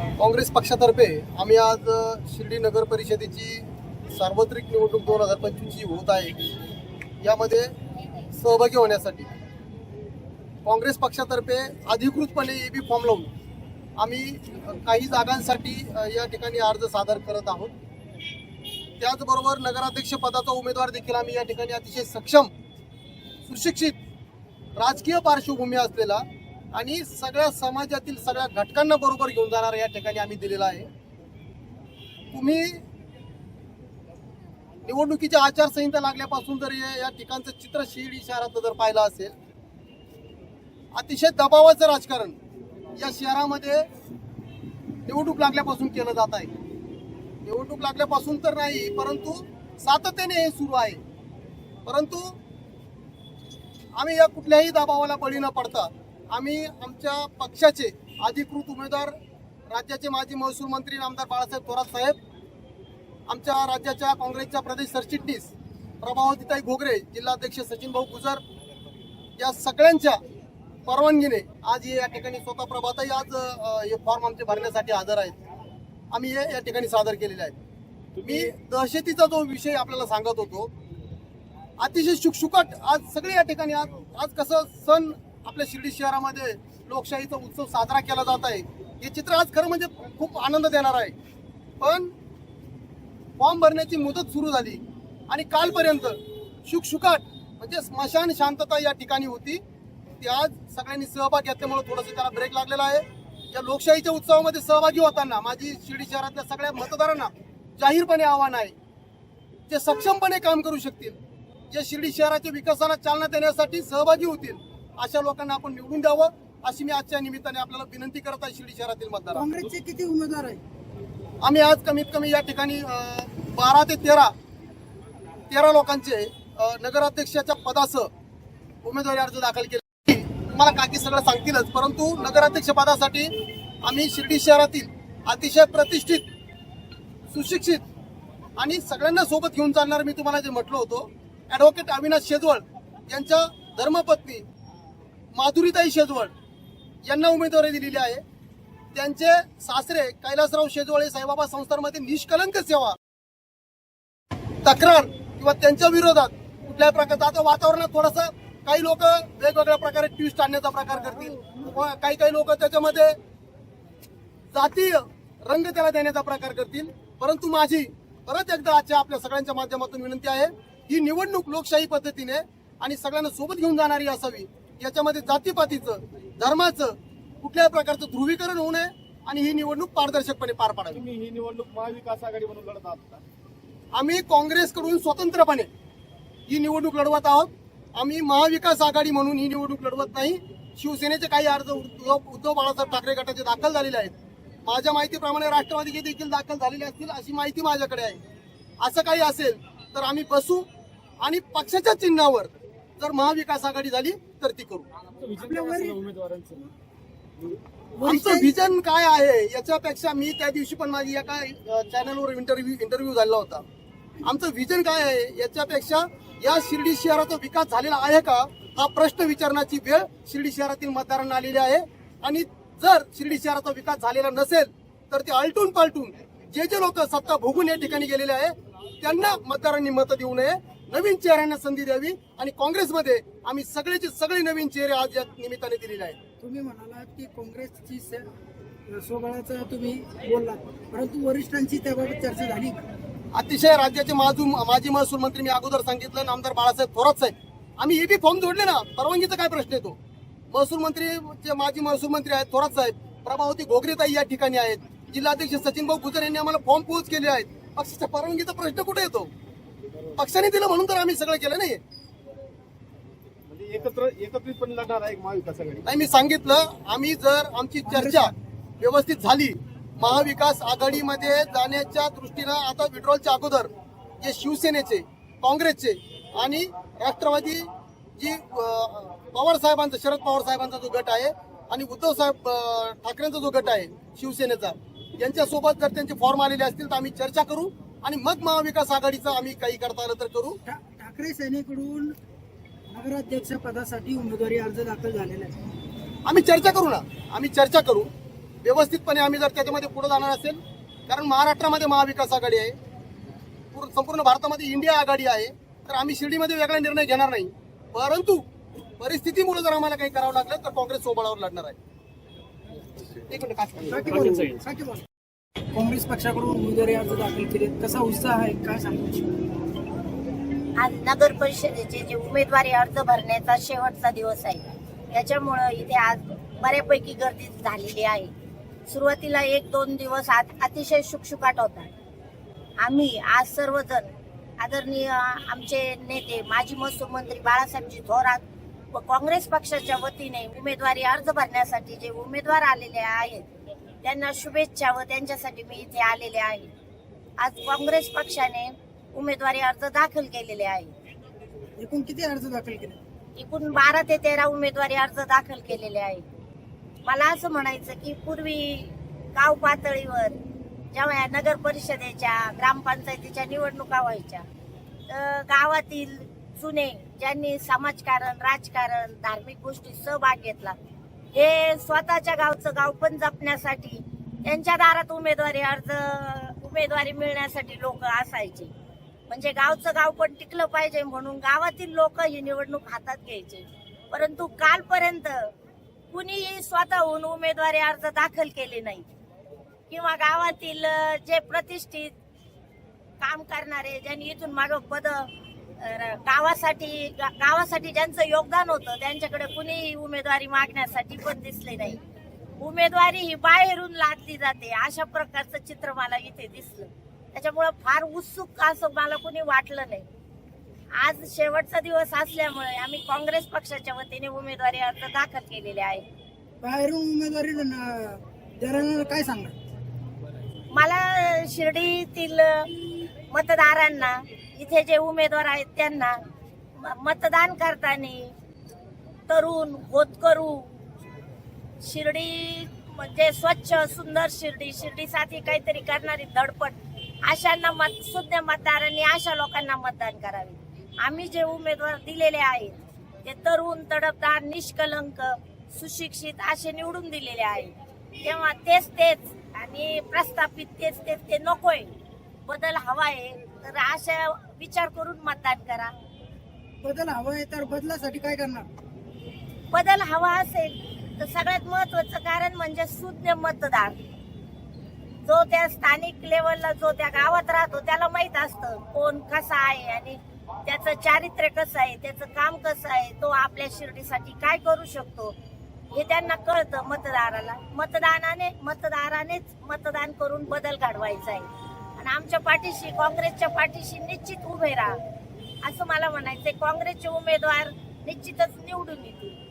काँग्रेस पक्षातर्फे आम्ही आज शिर्डी नगर परिषदेची सार्वत्रिक निवडणूक दोन हजार पंचवीसची होत आहे यामध्ये सहभागी होण्यासाठी काँग्रेस पक्षातर्फे अधिकृतपणे ए बी फॉर्म लावून आम्ही काही जागांसाठी या ठिकाणी अर्ज सादर करत आहोत. त्याचबरोबर नगराध्यक्ष पदाचा उमेदवार देखील आम्ही या ठिकाणी अतिशय सक्षम सुशिक्षित राजकीय पार्श्वभूमी असलेला आणि सगळ्या समाजातील सगळ्या घटकांना बरोबर घेऊन जाणार या ठिकाणी आम्ही दिलेला आहे. तुम्ही निवडणुकीच्या आचारसंहिता लागल्यापासून जर या या ठिकाणचं चित्र शिर्डी शहरात जर पाहिलं असेल अतिशय दबावाचं राजकारण या शहरामध्ये निवडणूक लागल्यापासून केलं जात आहे. निवडणूक लागल्यापासून तर नाही परंतु सातत्याने हे सुरू आहे. परंतु आम्ही या कुठल्याही दबावाला बळी न पडता आम्ही आमच्या पक्षाचे अधिकृत उमेदवार राज्याचे माजी महसूल मंत्री आमदार बाळासाहेब थोरात साहेब आमच्या राज्याच्या काँग्रेसच्या प्रदेश सरचिटणीस प्रभावतीताई घोगरे जिल्हाध्यक्ष सचिन भाऊ गुजर या सगळ्यांच्या परवानगीने आज हे या ठिकाणी स्वतः प्रभाताई आज हे फॉर्म आमचे भरण्यासाठी हजर आहेत. आम्ही हे या ठिकाणी सादर केलेले आहेत. मी दहशतीचा जो विषय आपल्याला सांगत होतो अतिशय शुकशुकट आज सगळे या ठिकाणी आज आज कसं सण आपल्या शिर्डी शहरामध्ये लोकशाहीचा उत्सव साजरा केला जात आहे. हे चित्र आज खरं म्हणजे खूप आनंद देणार आहे. पण फॉर्म भरण्याची मुदत सुरू झाली आणि कालपर्यंत शुकशुकाट म्हणजे स्मशान शांतता या ठिकाणी होती. ती आज सगळ्यांनी सहभाग घेतल्यामुळे थोडंसं त्याला ब्रेक लागलेला आहे. या लोकशाहीच्या उत्सवामध्ये सहभागी होताना माझी शिर्डी शहरातल्या सगळ्या मतदारांना जाहीरपणे आव्हान आहे. जे सक्षमपणे काम करू शकतील जे शिर्डी शहराच्या विकासाला चालना देण्यासाठी सहभागी होतील अशा लोकांना आपण निवडून द्यावं अशी मी आजच्या निमित्ताने आपल्याला विनंती करत आहे शिर्डी शहरातील मतदारांना. काँग्रेसचे किती उमेदवार आहे आम्ही आज कमीत कमी या ठिकाणी बारा ते तेरा तेरा लोकांचे नगराध्यक्षाच्या पदासह उमेदवारी अर्ज दाखल केले. तुम्हाला काकी सगळं सांगतीलच परंतु नगराध्यक्ष पदासाठी आम्ही शिर्डी शहरातील अतिशय प्रतिष्ठित सुशिक्षित आणि सगळ्यांना सोबत घेऊन चालणार मी तुम्हाला जे म्हटलं होतो ॲडव्होकेट अविनाश शेजवळ यांच्या धर्मपत्नी माधुरीताई शेजवळ यांना उमेदवारी दिलेली आहे. त्यांचे सासरे कैलासराव शेजवळे साईबाबा संस्थांमध्ये निष्कलंक सेवा तक्रार किंवा त्यांच्या विरोधात कुठल्याही प्रकारचं आता वातावरणात थोडस काही लोक वेगवेगळ्या प्रकारे ट्विस्ट आणण्याचा प्रकार करतील. व काही काही लोक त्याच्यामध्ये जातीय रंग त्याला देण्याचा प्रकार करतील. परंतु माझी परत एकदा आजच्या आपल्या सगळ्यांच्या माध्यमातून विनंती आहे ही निवडणूक लोकशाही पद्धतीने आणि सगळ्यांना सोबत घेऊन जाणारी असावी. याच्यामध्ये जातीपातीचं धर्माचं कुठल्याही प्रकारचं ध्रुवीकरण होऊ नये आणि ही निवडणूक पारदर्शकपणे पार पाडावी. तुम्ही ही निवडणूक महाविकास आघाडी म्हणून लढत आहात का? आम्ही काँग्रेसकडून स्वतंत्रपणे ही निवडणूक लढवत आहोत. आम्ही महाविकास आघाडी म्हणून ही निवडणूक लढवत नाही. शिवसेनेचे काही अर्ज उद्धव उद्धव बाळासाहेब ठाकरे गटाचे दाखल झालेले आहेत. माझ्या माहितीप्रमाणे राष्ट्रवादीचे देखील दाखल झालेले असतील अशी माहिती माझ्याकडे आहे. असं काही असेल तर आम्ही बसू आणि पक्षाच्या चिन्हावर जर महाविकास आघाडी झाली तर ती करू. उमेदवारांचं. आमचं व्हिजन काय आहे? याच्यापेक्षा मी त्या दिवशी पण माझी एका चॅनलवर इंटरव्ह्यू इंटरव्ह्यू झाला होता. आमचं व्हिजन काय आहे? याच्यापेक्षा या शिर्डी शहराचा विकास झालेला आहे का? हा प्रश्न विचारण्याची वेळ शिर्डी शहरातील मतदारांना आलेली आहे. आणि जर शिर्डी शहराचा विकास झालेला नसेल तर ते आलटून पालटून जे जे लोक सत्ता भोगून या ठिकाणी गेलेले आहे त्यांना मतदारांनी मतं देऊ नये. नवीन चेहऱ्यांना संधी द्यावी आणि काँग्रेसमध्ये आम्ही सगळेचे सगळे नवीन चेहरे आज या निमित्ताने दिलेले आहेत. तुम्ही म्हणालात की काँग्रेसची से- स्वबळाचं तुम्ही बोललात परंतु वरिष्ठांची त्याबाबत चर्चा झाली? अतिशय राज्याचे माजू माजी महसूल मंत्री मी अगोदर सांगितलं नामदार बाळासाहेब थोरात साहेब. आम्ही एबी फॉर्म जोडले ना परवानगीचा काय प्रश्न येतो? महसूल मंत्री जे माजी महसूल मंत्री आहेत थोरात साहेब प्रभावती घोगरेताई या ठिकाणी आहेत. जिल्हाध्यक्ष सचिन भाऊ गुजर यांनी आम्हाला फॉर्म पोच केले आहेत. पक्षाच्या परवानगीचा प्रश्न कुठे येतो? पक्षाने दिलं म्हणून तर आम्ही सगळं केलं नाही म्हणजे एकत्र एकत्रितपणे लढणार आहे एक महाविकास आघाडी. नाही मी सांगितलं आम्ही जर आमची चर्चा व्यवस्थित झाली महाविकास आघाडीमध्ये जाण्याच्या दृष्टीनं आता विड्रॉलच्या अगोदर जे शिवसेनेचे काँग्रेसचे आणि राष्ट्रवादी जी पवार साहेबांचा शरद पवार साहेबांचा जो गट आहे आणि उद्धव साहेब ठाकरेंचा जो गट आहे शिवसेनेचा यांच्यासोबत जर त्यांचे फॉर्म आलेले असतील तर आम्ही चर्चा करू. आणि मग महाविकास आघाडीचं आम्ही काही करता आलं तर करू. ठाकरे सेनेकडून नगराध्यक्ष पदासाठी उमेदवारी अर्ज दाखल झालेला आहे. आम्ही चर्चा करू ना. आम्ही चर्चा करू. व्यवस्थितपणे आम्ही जर त्याच्यामध्ये पुढे जाणार असेल कारण महाराष्ट्रामध्ये महाविकास आघाडी आहे. पूर्ण संपूर्ण भारतामध्ये इंडिया आघाडी आहे. तर आम्ही शिर्डीमध्ये वेगळा निर्णय घेणार नाही. परंतु परिस्थितीमुळे जर आम्हाला काही करावं लागलं तर काँग्रेस सोबळावर लढणार आहे. एक मिनिट काँग्रेस पक्षाकडून उमेदवारी अर्ज दाखल केले. कसा उत्साह आहे? काय सांगू आज नगर परिषदेचे जे उमेदवारी अर्ज भरण्याचा शेवटचा दिवस आहे. याच्यामुळं इथे आज बऱ्यापैकी गर्दी झालेली आहे. सुरुवातीला एक दोन दिवस आत अतिशय शुकशुकाट होता. आम्ही आज सर्वजण आदरणीय आमचे नेते माजी महसूल मंत्री बाळासाहेबजी थोरात व काँग्रेस पक्षाच्या वतीने उमेदवारी अर्ज भरण्यासाठी जे उमेदवार आलेले आहेत त्यांना शुभेच्छा व त्यांच्यासाठी मी इथे आलेले आहे. आज काँग्रेस पक्षाने उमेदवारी अर्ज दाखल केलेले आहे. एकूण किती अर्ज दाखल केले? एकूण बारा ते तेरा उमेदवारी अर्ज दाखल केलेले आहे. मला असं म्हणायचं की पूर्वी गाव पातळीवर जेव्हा या नगर परिषदेच्या ग्रामपंचायतीच्या निवडणुका व्हायच्या तर गावातील जुने ज्यांनी समाजकारण राजकारण धार्मिक गोष्टी सहभाग घेतला हे स्वतःच्या गावचं गाव पण जपण्यासाठी त्यांच्या दारात उमेदवारी अर्ज उमेदवारी मिळण्यासाठी लोक असायचे. म्हणजे गावचं गाव पण टिकलं पाहिजे म्हणून गावातील लोक ही निवडणूक हातात घ्यायचे. परंतु कालपर्यंत कुणीही स्वतःहून उमेदवारी अर्ज दाखल केले नाही. किंवा गावातील जे प्रतिष्ठित काम करणारे ज्यांनी इथून माग पद गावासाठी गावासाठी ज्यांचं योगदान होतं त्यांच्याकडे कुणीही उमेदवारी मागण्यासाठी पण दिसले नाही. उमेदवारी ही बाहेरून लादली जाते. अशा प्रकारचं चित्र मला इथे दिसलं. त्याच्यामुळं फार उत्सुक असं मला कुणी वाटलं नाही. आज शेवटचा दिवस असल्यामुळे आम्ही काँग्रेस पक्षाच्या वतीने उमेदवारी अर्ज दाखल केलेले आहे. बाहेरून उमेदवारी काय सांगणार? मला शिर्डीतील मतदारांना इथे जे उमेदवार आहेत त्यांना म- मतदान करताना तरुण होतकरू शिर्डी म्हणजे स्वच्छ सुंदर शिर्डी शिर्डीसाठी काहीतरी करणारी धडपड अशांना मत सुज्ञ मतदारांनी अशा लोकांना मतदान करावे. आम्ही जे उमेदवार दिलेले आहेत ते तरुण तडफदार निष्कलंक सुशिक्षित असे निवडून दिलेले आहेत. तेव्हा तेच तेच आणि प्रस्थापित तेच तेच ते नकोय. बदल हवा आहे. तर अशा विचार करून मतदान करा. बदल हवा आहे तर बदलासाठी काय करणार? बदल हवा असेल तर सगळ्यात महत्वाचं कारण म्हणजे सुज्ञ मतदार जो त्या स्थानिक लेवलला जो त्या गावात राहतो त्याला माहीत असतं कोण कसा आहे आणि त्याचं चारित्र्य कसं आहे त्याचं काम कसं आहे तो आपल्या शिर्डीसाठी काय करू शकतो हे त्यांना कळतं मतदाराला. मतदानाने मतदारानेच मतदान करून बदल घडवायचा आहे. आणि आमच्या पाठीशी काँग्रेसच्या पाठीशी निश्चित उभे राहा. असं मला म्हणायचंय. काँग्रेसचे उमेदवार निश्चितच निवडून येतील.